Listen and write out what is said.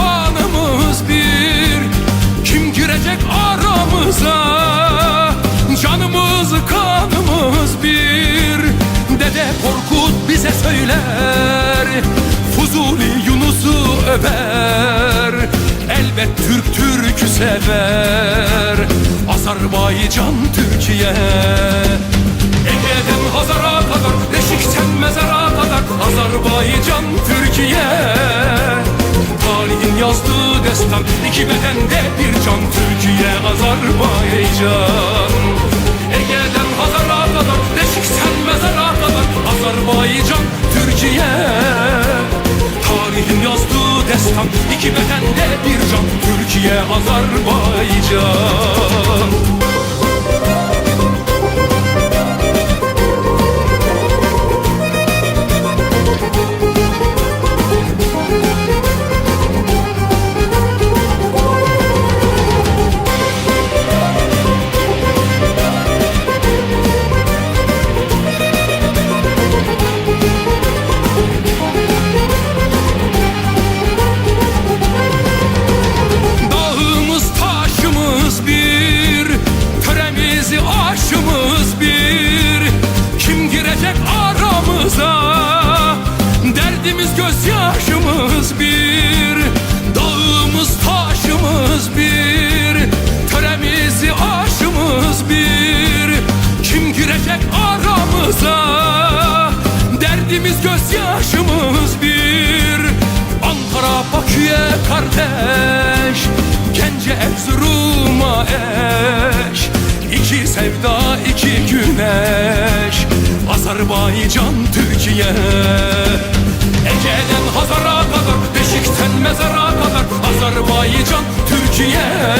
kanımız bir. Kim girecek aramıza? Canımız kanımız bir. Dede Korkut bize söyler. Fuzuli Yunus'u över. Elbet Türk Türk'ü sever. Azerbaycan Türkiye. Ege'den Hazar'a kadar Beşik'ten mezara kadar Azerbaycan Türkiye yazdığı destan. İki bedende bir can. Türkiye Azerbaycan. Ege'den Hazar'a kadar Beşikten mezara kadar. Azerbaycan Türkiye. Tarihin yazdığı destan. İki bedende bir can. Türkiye Azerbaycan Bakü'ye kardeş Gence Erzurum'a eş. İki sevda iki güneş. Azerbaycan Türkiye. Ege'den Hazar'a kadar Beşikten mezara kadar. Azerbaycan Türkiye